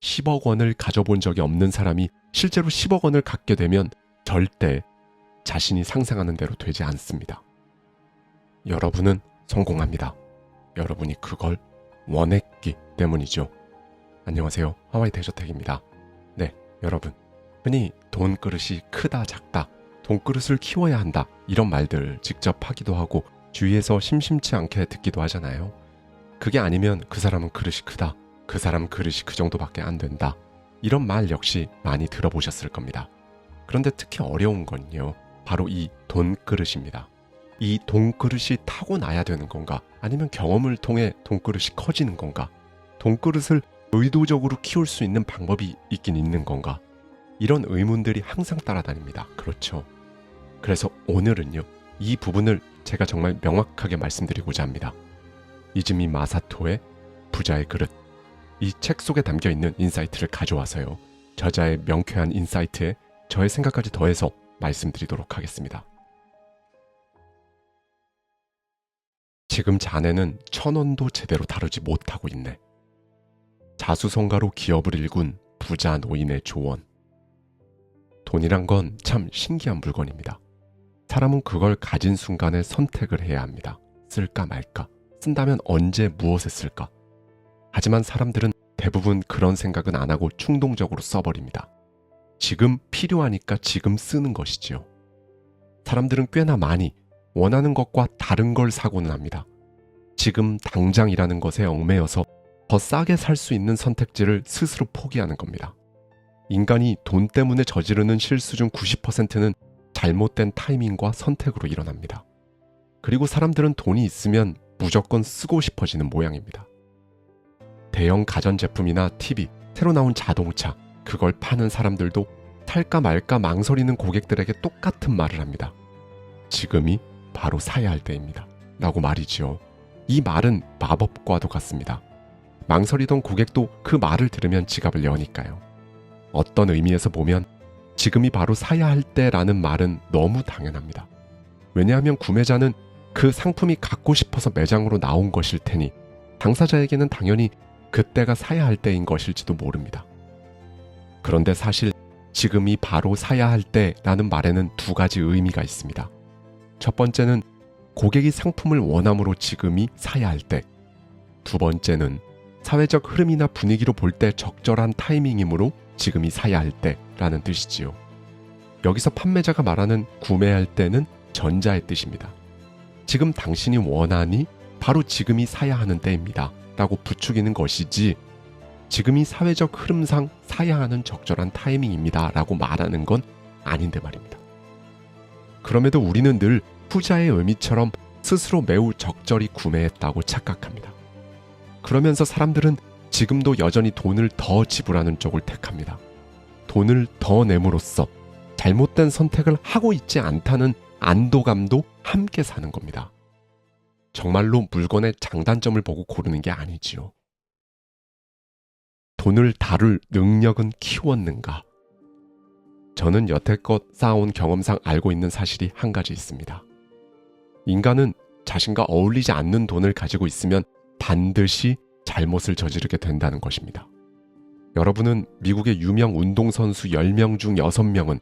10억 원을 가져본 적이 없는 사람이 실제로 10억 원을 갖게 되면 절대 자신이 상상하는 대로 되지 않습니다. 여러분은 성공합니다. 여러분이 그걸 원했기 때문이죠. 안녕하세요. 하와이 대저택입니다. 네, 여러분. 흔히 돈 그릇이 크다 작다, 돈 그릇을 키워야 한다 이런 말들 직접 하기도 하고 주위에서 심심치 않게 듣기도 하잖아요. 그게 아니면 그 사람은 그릇이 크다, 그 사람 그릇이 그 정도밖에 안 된다. 이런 말 역시 많이 들어보셨을 겁니다. 그런데 특히 어려운 건요. 바로 이 돈 그릇입니다. 이 돈 그릇이 타고나야 되는 건가? 아니면 경험을 통해 돈 그릇이 커지는 건가? 돈 그릇을 의도적으로 키울 수 있는 방법이 있긴 있는 건가? 이런 의문들이 항상 따라다닙니다. 그렇죠. 그래서 오늘은요, 이 부분을 제가 정말 명확하게 말씀드리고자 합니다. 이즈미 마사토의 부자의 그릇. 이 책 속에 담겨 있는 인사이트를 가져와서요. 저자의 명쾌한 인사이트에 저의 생각까지 더해서 말씀드리도록 하겠습니다. 지금 자네는 천 원도 제대로 다루지 못하고 있네. 자수성가로 기업을 일군 부자 노인의 조언. 돈이란 건 참 신기한 물건입니다. 사람은 그걸 가진 순간에 선택을 해야 합니다. 쓸까 말까. 쓴다면 언제 무엇에 쓸까. 하지만 사람들은 대부분 그런 생각은 안 하고 충동적으로 써버립니다. 지금 필요하니까 지금 쓰는 것이지요. 사람들은 꽤나 많이 원하는 것과 다른 걸 사고는 합니다. 지금 당장이라는 것에 얽매여서 더 싸게 살 수 있는 선택지를 스스로 포기하는 겁니다. 인간이 돈 때문에 저지르는 실수 중 90%는 잘못된 타이밍과 선택으로 일어납니다. 그리고 사람들은 돈이 있으면 무조건 쓰고 싶어지는 모양입니다. 대형 가전제품이나 TV, 새로 나온 자동차, 그걸 파는 사람들도 살까 말까 망설이는 고객들에게 똑같은 말을 합니다. 지금이 바로 사야 할 때입니다. 라고 말이지요. 이 말은 마법과도 같습니다. 망설이던 고객도 그 말을 들으면 지갑을 여니까요. 어떤 의미에서 보면 지금이 바로 사야 할 때라는 말은 너무 당연합니다. 왜냐하면 구매자는 그 상품이 갖고 싶어서 매장으로 나온 것일 테니 당사자에게는 당연히 그때가 사야 할 때인 것일지도 모릅니다. 그런데 사실 지금이 바로 사야 할 때라는 말에는 두 가지 의미가 있습니다. 첫 번째는 고객이 상품을 원함으로 지금이 사야 할 때. 두 번째는 사회적 흐름이나 분위기로 볼 때 적절한 타이밍이므로 지금이 사야 할 때라는 뜻이지요. 여기서 판매자가 말하는 구매할 때는 전자의 뜻입니다. 지금 당신이 원하니 바로 지금이 사야 하는 때입니다. 라고 부추기는 것이지 지금이 사회적 흐름상 사야 하는 적절한 타이밍입니다. 라고 말하는 건 아닌데 말입니다. 그럼에도 우리는 늘 후자의 의미처럼 스스로 매우 적절히 구매했다고 착각합니다. 그러면서 사람들은 지금도 여전히 돈을 더 지불하는 쪽을 택합니다. 돈을 더 내므로써 잘못된 선택을 하고 있지 않다는 안도감도 함께 사는 겁니다. 정말로 물건의 장단점을 보고 고르는 게 아니지요. 돈을 다룰 능력은 키웠는가? 저는 여태껏 쌓아온 경험상 알고 있는 사실이 한 가지 있습니다. 인간은 자신과 어울리지 않는 돈을 가지고 있으면 반드시 잘못을 저지르게 된다는 것입니다. 여러분은 미국의 유명 운동선수 10명 중 6명은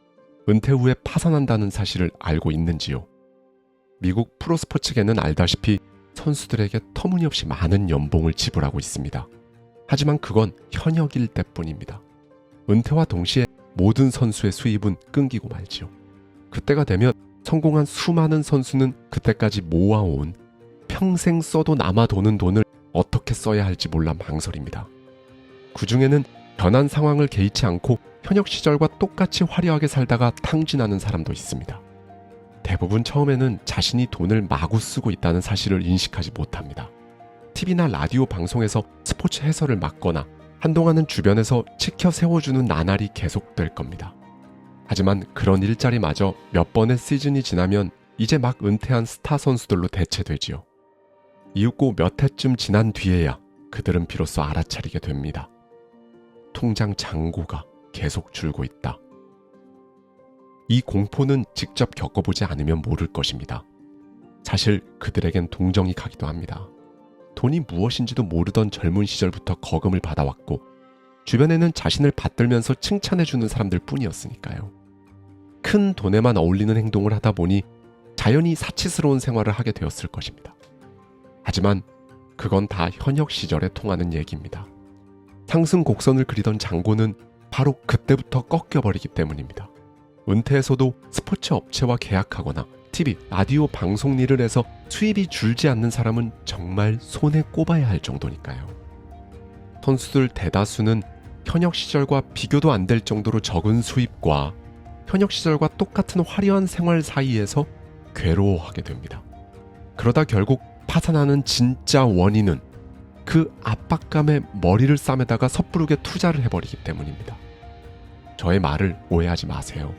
은퇴 후에 파산한다는 사실을 알고 있는지요? 미국 프로스포츠계는 알다시피 선수들에게 터무니없이 많은 연봉을 지불하고 있습니다. 하지만 그건 현역일 때뿐입니다. 은퇴와 동시에 모든 선수의 수입은 끊기고 말지요. 그때가 되면 성공한 수많은 선수는 그때까지 모아온 평생 써도 남아 도는 돈을 어떻게 써야 할지 몰라 망설입니다. 그 중에는 변한 상황을 개의치 않고 현역 시절과 똑같이 화려하게 살다가 탕진하는 사람도 있습니다. 대부분 처음에는 자신이 돈을 마구 쓰고 있다는 사실을 인식하지 못합니다. TV나 라디오 방송에서 스포츠 해설을 맡거나 한동안은 주변에서 치켜 세워주는 나날이 계속될 겁니다. 하지만 그런 일자리마저 몇 번의 시즌이 지나면 이제 막 은퇴한 스타 선수들로 대체되지요. 이윽고 몇 해쯤 지난 뒤에야 그들은 비로소 알아차리게 됩니다. 통장 잔고가 계속 줄고 있다. 이 공포는 직접 겪어보지 않으면 모를 것입니다. 사실 그들에겐 동정이 가기도 합니다. 돈이 무엇인지도 모르던 젊은 시절부터 거금을 받아왔고 주변에는 자신을 받들면서 칭찬해주는 사람들 뿐이었으니까요. 큰 돈에만 어울리는 행동을 하다 보니 자연히 사치스러운 생활을 하게 되었을 것입니다. 하지만 그건 다 현역 시절에 통하는 얘기입니다. 상승 곡선을 그리던 장고는 바로 그때부터 꺾여버리기 때문입니다. 은퇴에서도 스포츠 업체와 계약하거나 TV, 라디오 방송 일을 해서 수입이 줄지 않는 사람은 정말 손에 꼽아야 할 정도니까요. 선수들 대다수는 현역 시절과 비교도 안 될 정도로 적은 수입과 현역 시절과 똑같은 화려한 생활 사이에서 괴로워하게 됩니다. 그러다 결국 파산하는 진짜 원인은 그 압박감에 머리를 싸매다가 섣부르게 투자를 해버리기 때문입니다. 저의 말을 오해하지 마세요.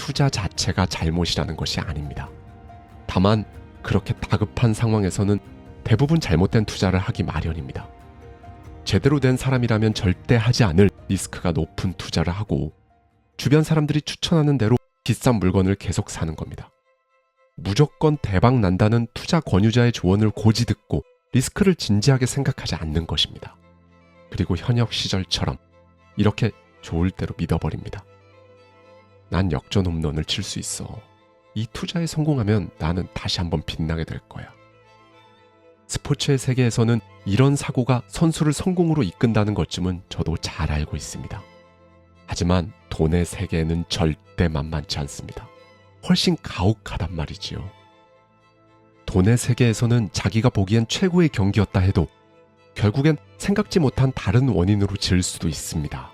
투자 자체가 잘못이라는 것이 아닙니다. 다만 그렇게 다급한 상황에서는 대부분 잘못된 투자를 하기 마련입니다. 제대로 된 사람이라면 절대 하지 않을 리스크가 높은 투자를 하고 주변 사람들이 추천하는 대로 비싼 물건을 계속 사는 겁니다. 무조건 대박 난다는 투자 권유자의 조언을 고지 듣고 리스크를 진지하게 생각하지 않는 것입니다. 그리고 현역 시절처럼 이렇게 좋을 대로 믿어버립니다. 난 역전 홈런을 칠 수 있어. 이 투자에 성공하면 나는 다시 한번 빛나게 될 거야. 스포츠의 세계에서는 이런 사고가 선수를 성공으로 이끈다는 것쯤은 저도 잘 알고 있습니다. 하지만 돈의 세계에는 절대 만만치 않습니다. 훨씬 가혹하단 말이지요. 돈의 세계에서는 자기가 보기엔 최고의 경기였다 해도 결국엔 생각지 못한 다른 원인으로 질 수도 있습니다.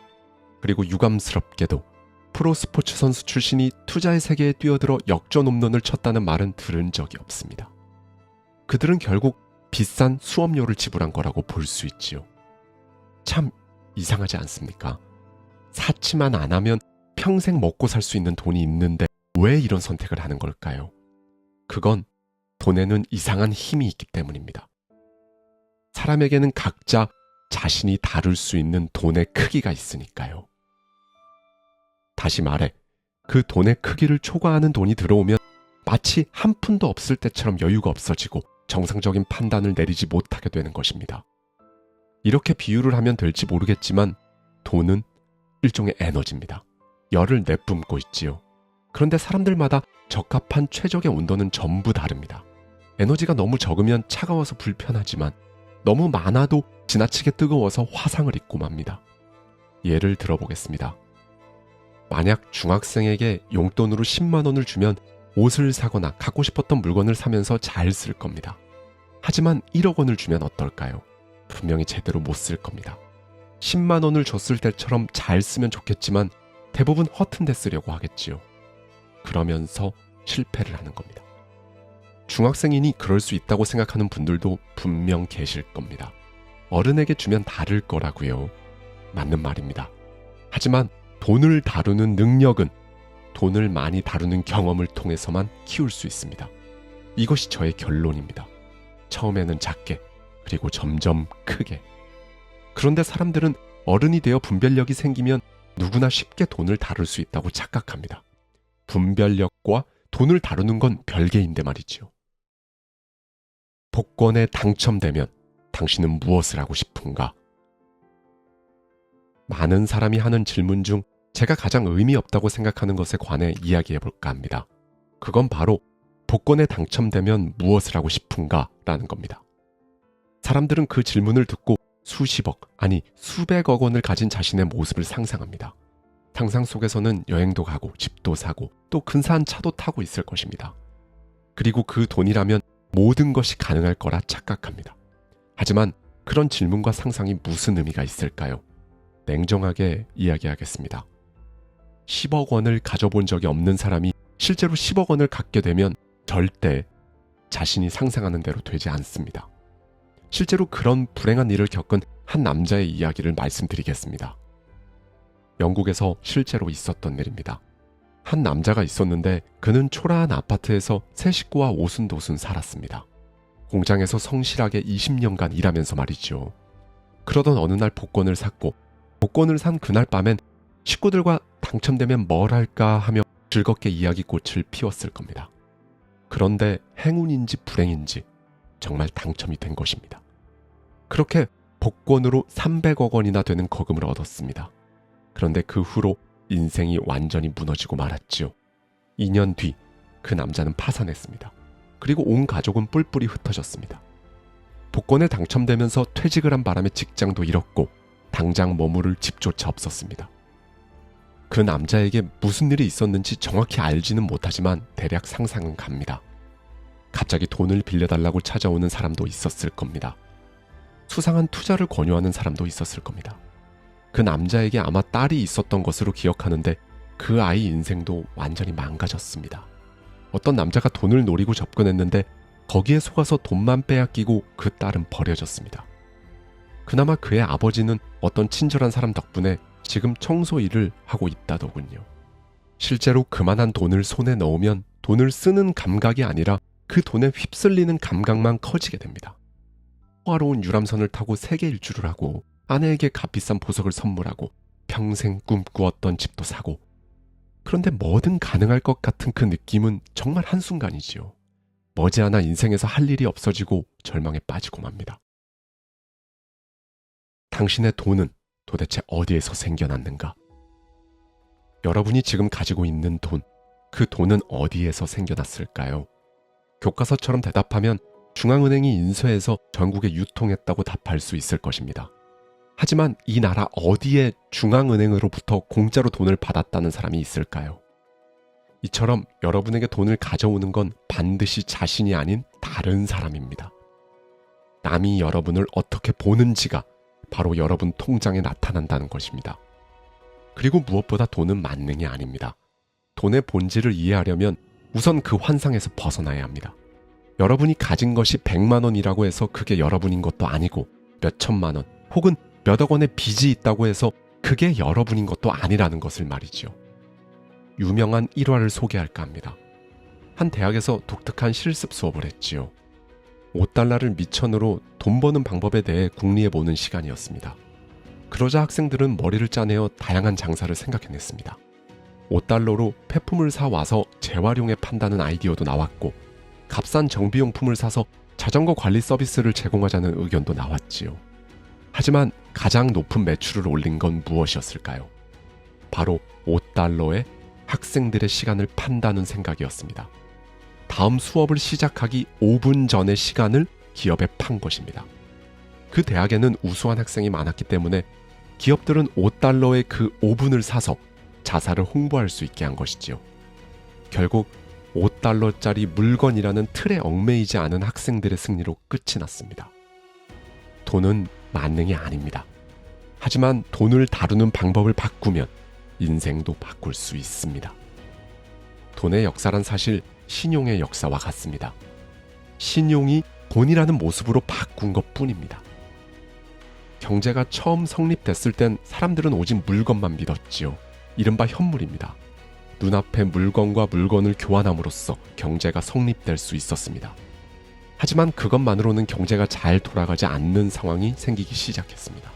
그리고 유감스럽게도 프로 스포츠 선수 출신이 투자의 세계에 뛰어들어 역전 홈런을 쳤다는 말은 들은 적이 없습니다. 그들은 결국 비싼 수업료를 지불한 거라고 볼 수 있지요. 참 이상하지 않습니까? 사치만 안 하면 평생 먹고 살 수 있는 돈이 있는데 왜 이런 선택을 하는 걸까요? 그건 돈에는 이상한 힘이 있기 때문입니다. 사람에게는 각자 자신이 다룰 수 있는 돈의 크기가 있으니까요. 다시 말해, 그 돈의 크기를 초과하는 돈이 들어오면 마치 한 푼도 없을 때처럼 여유가 없어지고 정상적인 판단을 내리지 못하게 되는 것입니다. 이렇게 비유를 하면 될지 모르겠지만 돈은 일종의 에너지입니다. 열을 내뿜고 있지요. 그런데 사람들마다 적합한 최적의 온도는 전부 다릅니다. 에너지가 너무 적으면 차가워서 불편하지만 너무 많아도 지나치게 뜨거워서 화상을 입고 맙니다. 예를 들어보겠습니다. 만약 중학생에게 용돈으로 10만 원을 주면 옷을 사거나 갖고 싶었던 물건을 사면서 잘 쓸 겁니다. 하지만 1억 원을 주면 어떨까요? 분명히 제대로 못 쓸 겁니다. 10만 원을 줬을 때처럼 잘 쓰면 좋겠지만 대부분 허튼 데 쓰려고 하겠지요. 그러면서 실패를 하는 겁니다. 중학생이니 그럴 수 있다고 생각하는 분들도 분명 계실 겁니다. 어른에게 주면 다를 거라고요. 맞는 말입니다. 하지만 돈을 다루는 능력은 돈을 많이 다루는 경험을 통해서만 키울 수 있습니다. 이것이 저의 결론입니다. 처음에는 작게, 그리고 점점 크게. 그런데 사람들은 어른이 되어 분별력이 생기면 누구나 쉽게 돈을 다룰 수 있다고 착각합니다. 분별력과 돈을 다루는 건 별개인데 말이지요. 복권에 당첨되면 당신은 무엇을 하고 싶은가? 많은 사람이 하는 질문 중 제가 가장 의미 없다고 생각하는 것에 관해 이야기해 볼까 합니다. 그건 바로 복권에 당첨되면 무엇을 하고 싶은가 라는 겁니다. 사람들은 그 질문을 듣고 수십억, 아니 수백억 원을 가진 자신의 모습을 상상합니다. 상상 속에서는 여행도 가고 집도 사고 또 근사한 차도 타고 있을 것입니다. 그리고 그 돈이라면 모든 것이 가능할 거라 착각합니다. 하지만 그런 질문과 상상이 무슨 의미가 있을까요? 냉정하게 이야기하겠습니다. 10억 원을 가져본 적이 없는 사람이 실제로 10억 원을 갖게 되면 절대 자신이 상상하는 대로 되지 않습니다. 실제로 그런 불행한 일을 겪은 한 남자의 이야기를 말씀드리겠습니다. 영국에서 실제로 있었던 일입니다. 한 남자가 있었는데 그는 초라한 아파트에서 세 식구와 오순도순 살았습니다. 공장에서 성실하게 20년간 일하면서 말이죠. 그러던 어느 날 복권을 샀고 복권을 산 그날 밤엔 식구들과 당첨되면 뭘 할까 하며 즐겁게 이야기꽃을 피웠을 겁니다. 그런데 행운인지 불행인지 정말 당첨이 된 것입니다. 그렇게 복권으로 300억 원이나 되는 거금을 얻었습니다. 그런데 그 후로 인생이 완전히 무너지고 말았지요. 2년 뒤 그 남자는 파산했습니다. 그리고 온 가족은 뿔뿔이 흩어졌습니다. 복권에 당첨되면서 퇴직을 한 바람에 직장도 잃었고 당장 머무를 집조차 없었습니다. 그 남자에게 무슨 일이 있었는지 정확히 알지는 못하지만 대략 상상은 갑니다. 갑자기 돈을 빌려달라고 찾아오는 사람도 있었을 겁니다. 수상한 투자를 권유하는 사람도 있었을 겁니다. 그 남자에게 아마 딸이 있었던 것으로 기억하는데 그 아이 인생도 완전히 망가졌습니다. 어떤 남자가 돈을 노리고 접근했는데 거기에 속아서 돈만 빼앗기고 그 딸은 버려졌습니다. 그나마 그의 아버지는 어떤 친절한 사람 덕분에 지금 청소 일을 하고 있다더군요. 실제로 그만한 돈을 손에 넣으면 돈을 쓰는 감각이 아니라 그 돈에 휩쓸리는 감각만 커지게 됩니다. 호화로운 유람선을 타고 세계 일주를 하고 아내에게 값비싼 보석을 선물하고 평생 꿈꾸었던 집도 사고 그런데 뭐든 가능할 것 같은 그 느낌은 정말 한순간이지요. 머지않아 인생에서 할 일이 없어지고 절망에 빠지고 맙니다. 당신의 돈은 도대체 어디에서 생겨났는가? 여러분이 지금 가지고 있는 돈, 그 돈은 어디에서 생겨났을까요? 교과서처럼 대답하면 중앙은행이 인쇄해서 전국에 유통했다고 답할 수 있을 것입니다. 하지만 이 나라 어디에 중앙은행으로부터 공짜로 돈을 받았다는 사람이 있을까요? 이처럼 여러분에게 돈을 가져오는 건 반드시 자신이 아닌 다른 사람입니다. 남이 여러분을 어떻게 보는지가 바로 여러분 통장에 나타난다는 것입니다. 그리고 무엇보다 돈은 만능이 아닙니다. 돈의 본질을 이해하려면 우선 그 환상에서 벗어나야 합니다. 여러분이 가진 것이 100만 원이라고 해서 그게 여러분인 것도 아니고 몇 천만 원 혹은 몇억 원의 빚이 있다고 해서 그게 여러분인 것도 아니라는 것을 말이지요. 유명한 일화를 소개할까 합니다. 한 대학에서 독특한 실습 수업을 했지요. 5달러를 미천으로 돈 버는 방법에 대해 궁리해 보는 시간이었습니다. 그러자 학생들은 머리를 짜내어 다양한 장사를 생각해냈습니다. 5달러로 폐품을 사 와서 재활용해 판다는 아이디어도 나왔고 값싼 정비용품을 사서 자전거 관리 서비스를 제공하자는 의견도 나왔지요. 하지만 가장 높은 매출을 올린 건 무엇이었을까요? 바로 5달러에 학생들의 시간을 판다는 생각이었습니다. 다음 수업을 시작하기 5분 전의 시간을 기업에 판 것입니다. 그 대학에는 우수한 학생이 많았기 때문에 기업들은 5달러의 그 5분을 사서 자사를 홍보할 수 있게 한 것이지요. 결국 5달러짜리 물건이라는 틀에 얽매이지 않은 학생들의 승리로 끝이 났습니다. 돈은 만능이 아닙니다. 하지만 돈을 다루는 방법을 바꾸면 인생도 바꿀 수 있습니다. 돈의 역사란 사실 신용의 역사와 같습니다. 신용이 돈이라는 모습으로 바꾼 것 뿐입니다. 경제가 처음 성립됐을 땐 사람들은 오직 물건만 믿었지요. 이른바 현물입니다. 눈앞에 물건과 물건을 교환함으로써 경제가 성립될 수 있었습니다. 하지만 그것만으로는 경제가 잘 돌아가지 않는 상황이 생기기 시작했습니다.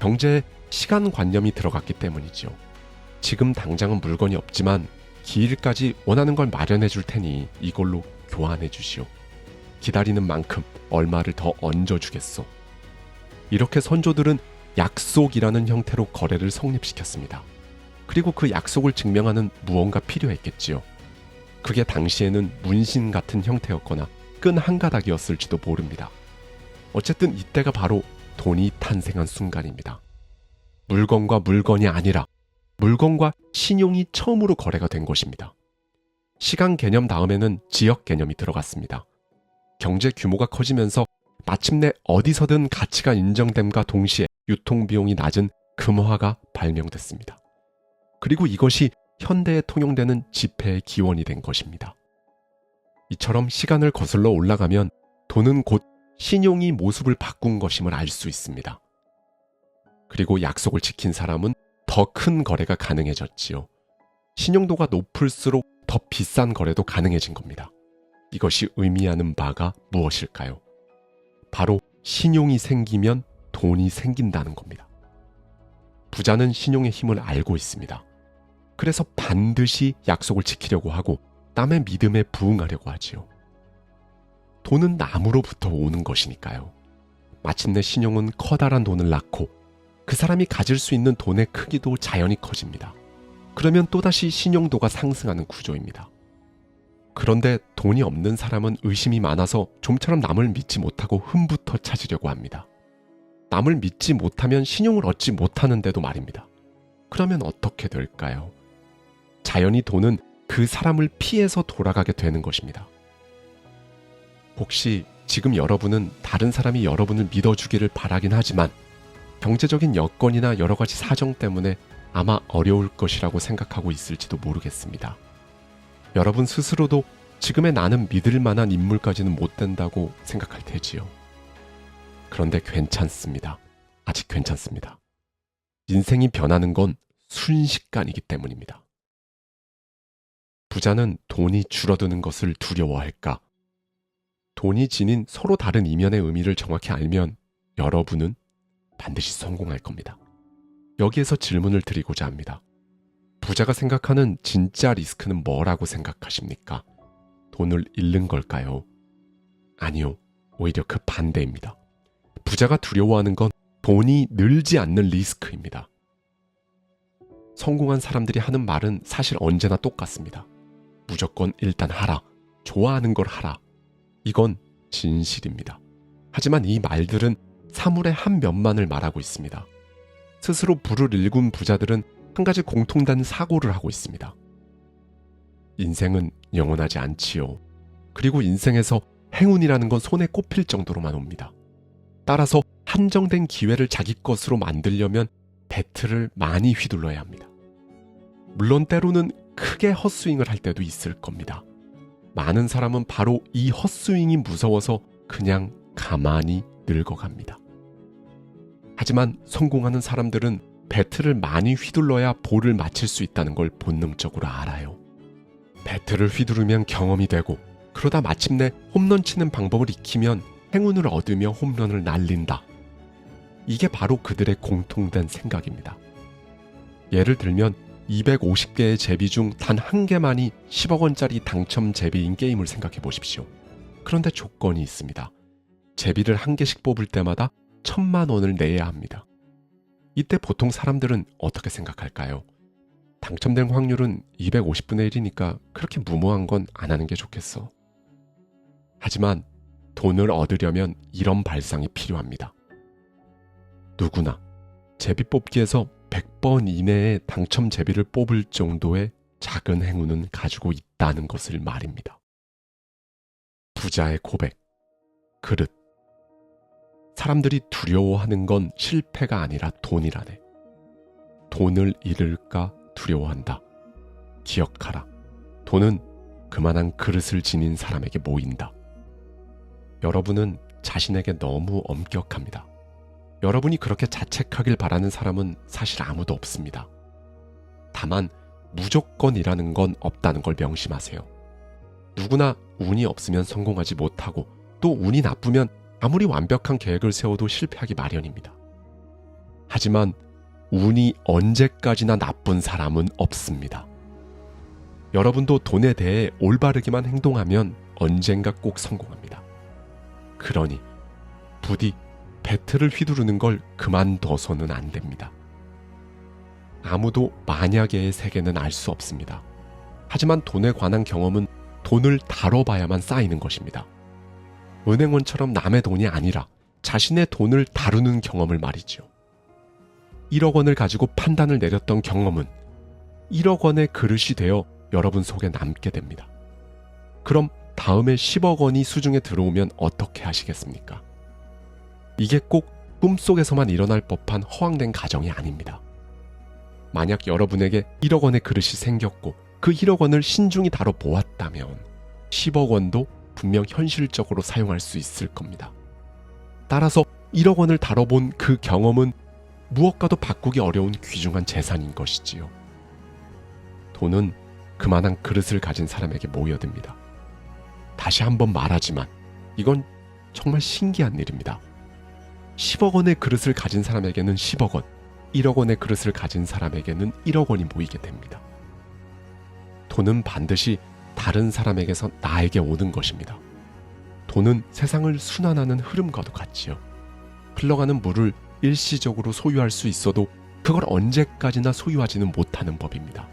경제에 시간 관념이 들어갔기 때문이지요. 지금 당장은 물건이 없지만 기일까지 원하는 걸 마련해 줄 테니 이걸로 교환해 주시오. 기다리는 만큼 얼마를 더 얹어 주겠소. 이렇게 선조들은 약속이라는 형태로 거래를 성립시켰습니다. 그리고 그 약속을 증명하는 무언가 필요했겠지요. 그게 당시에는 문신 같은 형태였거나 끈 한 가닥이었을지도 모릅니다. 어쨌든 이때가 바로 돈이 탄생한 순간입니다. 물건과 물건이 아니라 물건과 신용이 처음으로 거래가 된 것입니다. 시간 개념 다음에는 지역 개념이 들어갔습니다. 경제 규모가 커지면서 마침내 어디서든 가치가 인정됨과 동시에 유통비용이 낮은 금화가 발명됐습니다. 그리고 이것이 현대에 통용되는 지폐의 기원이 된 것입니다. 이처럼 시간을 거슬러 올라가면 돈은 곧 신용이 모습을 바꾼 것임을 알 수 있습니다. 그리고 약속을 지킨 사람은 더 큰 거래가 가능해졌지요. 신용도가 높을수록 더 비싼 거래도 가능해진 겁니다. 이것이 의미하는 바가 무엇일까요? 바로 신용이 생기면 돈이 생긴다는 겁니다. 부자는 신용의 힘을 알고 있습니다. 그래서 반드시 약속을 지키려고 하고 남의 믿음에 부응하려고 하지요. 돈은 나무로부터 오는 것이니까요. 마침내 신용은 커다란 돈을 낳고 그 사람이 가질 수 있는 돈의 크기도 자연히 커집니다. 그러면 또다시 신용도가 상승하는 구조입니다. 그런데 돈이 없는 사람은 의심이 많아서 좀처럼 남을 믿지 못하고 흠부터 찾으려고 합니다. 남을 믿지 못하면 신용을 얻지 못하는데도 말입니다. 그러면 어떻게 될까요? 자연히 돈은 그 사람을 피해서 돌아가게 되는 것입니다. 혹시 지금 여러분은 다른 사람이 여러분을 믿어주기를 바라긴 하지만 경제적인 여건이나 여러 가지 사정 때문에 아마 어려울 것이라고 생각하고 있을지도 모르겠습니다. 여러분 스스로도 지금의 나는 믿을 만한 인물까지는 못 된다고 생각할 테지요. 그런데 괜찮습니다. 아직 괜찮습니다. 인생이 변하는 건 순식간이기 때문입니다. 부자는 돈이 줄어드는 것을 두려워할까? 돈이 지닌 서로 다른 이면의 의미를 정확히 알면 여러분은 반드시 성공할 겁니다. 여기에서 질문을 드리고자 합니다. 부자가 생각하는 진짜 리스크는 뭐라고 생각하십니까? 돈을 잃는 걸까요? 아니요. 오히려 그 반대입니다. 부자가 두려워하는 건 돈이 늘지 않는 리스크입니다. 성공한 사람들이 하는 말은 사실 언제나 똑같습니다. 무조건 일단 하라. 좋아하는 걸 하라. 이건 진실입니다. 하지만 이 말들은 사물의 한 면만을 말하고 있습니다. 스스로 불을 일군 부자들은 한 가지 공통된 사고를 하고 있습니다. 인생은 영원하지 않지요. 그리고 인생에서 행운이라는 건 손에 꼽힐 정도로만 옵니다. 따라서 한정된 기회를 자기 것으로 만들려면 배틀을 많이 휘둘러야 합니다. 물론 때로는 크게 헛스윙을 할 때도 있을 겁니다. 많은 사람은 바로 이 헛스윙이 무서워서 그냥 가만히 늙어갑니다. 하지만 성공하는 사람들은 배틀을 많이 휘둘러야 볼을 맞힐 수 있다는 걸 본능적으로 알아요. 배틀을 휘두르면 경험이 되고 그러다 마침내 홈런 치는 방법을 익히면 행운을 얻으며 홈런을 날린다. 이게 바로 그들의 공통된 생각입니다. 예를 들면 250개의 제비 중 단 한 개만이 10억 원짜리 당첨 제비인 게임을 생각해 보십시오. 그런데 조건이 있습니다. 제비를 한 개씩 뽑을 때마다 천만 원을 내야 합니다. 이때 보통 사람들은 어떻게 생각할까요? 당첨된 확률은 250분의 1이니까 그렇게 무모한 건 안 하는 게 좋겠어. 하지만 돈을 얻으려면 이런 발상이 필요합니다. 누구나 제비 뽑기에서 100번 이내에 당첨 제비를 뽑을 정도의 작은 행운은 가지고 있다는 것을 말입니다. 부자의 고백, 그릇. 사람들이 두려워하는 건 실패가 아니라 돈이라네. 돈을 잃을까 두려워한다. 기억하라. 돈은 그만한 그릇을 지닌 사람에게 모인다. 여러분은 자신에게 너무 엄격합니다. 여러분이 그렇게 자책하길 바라는 사람은 사실 아무도 없습니다. 다만 무조건이라는 건 없다는 걸 명심하세요. 누구나 운이 없으면 성공하지 못하고 또 운이 나쁘면 아무리 완벽한 계획을 세워도 실패하기 마련입니다. 하지만 운이 언제까지나 나쁜 사람은 없습니다. 여러분도 돈에 대해 올바르게만 행동하면 언젠가 꼭 성공합니다. 그러니 부디 배틀을 휘두르는 걸 그만둬서는 안 됩니다. 아무도 만약의 세계는 알 수 없습니다. 하지만 돈에 관한 경험은 돈을 다뤄봐야만 쌓이는 것입니다. 은행원처럼 남의 돈이 아니라 자신의 돈을 다루는 경험을 말이죠. 1억 원을 가지고 판단을 내렸던 경험은 1억 원의 그릇이 되어 여러분 속에 남게 됩니다. 그럼 다음에 10억 원이 수중에 들어오면 어떻게 하시겠습니까? 이게 꼭 꿈속에서만 일어날 법한 허황된 가정이 아닙니다. 만약 여러분에게 1억 원의 그릇이 생겼고 그 1억 원을 신중히 다뤄 보았다면 10억 원도 분명 현실적으로 사용할 수 있을 겁니다. 따라서 1억 원을 다뤄본 그 경험은 무엇과도 바꾸기 어려운 귀중한 재산인 것이지요. 돈은 그만한 그릇을 가진 사람에게 모여듭니다. 다시 한번 말하지만 이건 정말 신기한 일입니다. 10억 원의 그릇을 가진 사람에게는 10억 원, 1억 원의 그릇을 가진 사람에게는 1억 원이 모이게 됩니다. 돈은 반드시 다른 사람에게서 나에게 오는 것입니다. 돈은 세상을 순환하는 흐름과도 같지요. 흘러가는 물을 일시적으로 소유할 수 있어도 그걸 언제까지나 소유하지는 못하는 법입니다.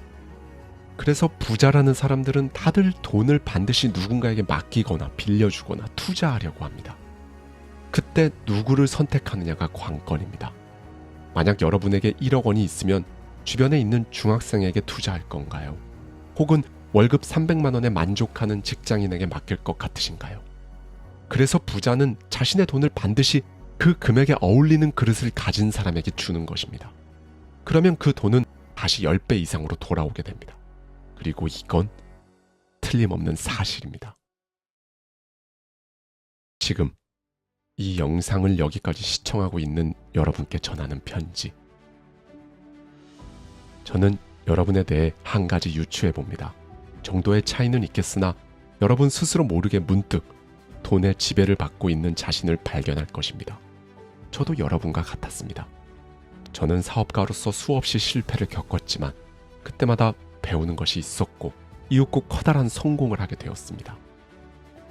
그래서 부자라는 사람들은 다들 돈을 반드시 누군가에게 맡기거나 빌려주거나 투자하려고 합니다. 그때 누구를 선택하느냐가 관건입니다. 만약 여러분에게 1억 원이 있으면 주변에 있는 중학생에게 투자할 건가요? 혹은 월급 300만 원에 만족하는 직장인에게 맡길 것 같으신가요? 그래서 부자는 자신의 돈을 반드시 그 금액에 어울리는 그릇을 가진 사람에게 주는 것입니다. 그러면 그 돈은 다시 10배 이상으로 돌아오게 됩니다. 그리고 이건 틀림없는 사실입니다. 지금 이 영상을 여기까지 시청하고 있는 여러분께 전하는 편지. 저는 여러분에 대해 한 가지 유추해 봅니다. 정도의 차이는 있겠으나 여러분 스스로 모르게 문득 돈의 지배를 받고 있는 자신을 발견할 것입니다. 저도 여러분과 같았습니다. 저는 사업가로서 수없이 실패를 겪었지만 그때마다 배우는 것이 있었고 이윽고 커다란 성공을 하게 되었습니다.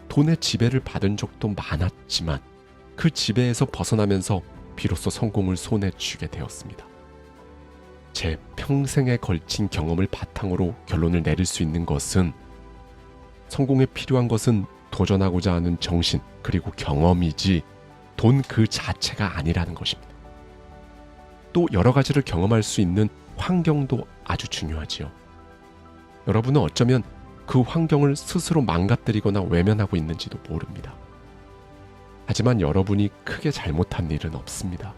돈의 지배를 받은 적도 많았지만 그 지배에서 벗어나면서 비로소 성공을 손에 쥐게 되었습니다. 제 평생에 걸친 경험을 바탕으로 결론을 내릴 수 있는 것은 성공에 필요한 것은 도전하고자 하는 정신 그리고 경험이지 돈 그 자체가 아니라는 것입니다. 또 여러 가지를 경험할 수 있는 환경도 아주 중요하지요. 여러분은 어쩌면 그 환경을 스스로 망가뜨리거나 외면하고 있는지도 모릅니다. 하지만 여러분이 크게 잘못한 일은 없습니다.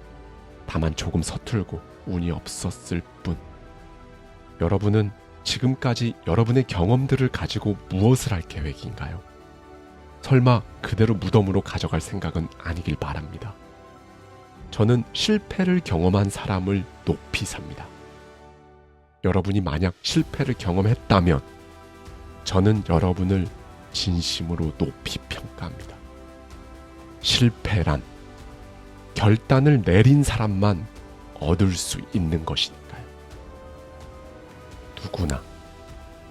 다만 조금 서툴고 운이 없었을 뿐. 여러분은 지금까지 여러분의 경험들을 가지고 무엇을 할 계획인가요? 설마 그대로 무덤으로 가져갈 생각은 아니길 바랍니다. 저는 실패를 경험한 사람을 높이 삽니다. 여러분이 만약 실패를 경험했다면 저는 여러분을 진심으로 높이 평가합니다. 실패란 결단을 내린 사람만 얻을 수 있는 것이니까요. 누구나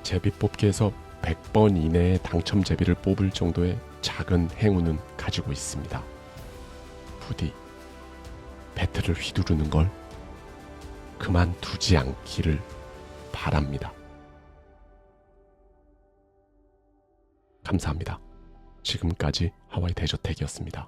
제비 뽑기에서 100번 이내에 당첨 제비를 뽑을 정도의 작은 행운은 가지고 있습니다. 부디 배틀을 휘두르는 걸 그만두지 않기를 바랍니다. 감사합니다. 지금까지 하와이 대저택이었습니다.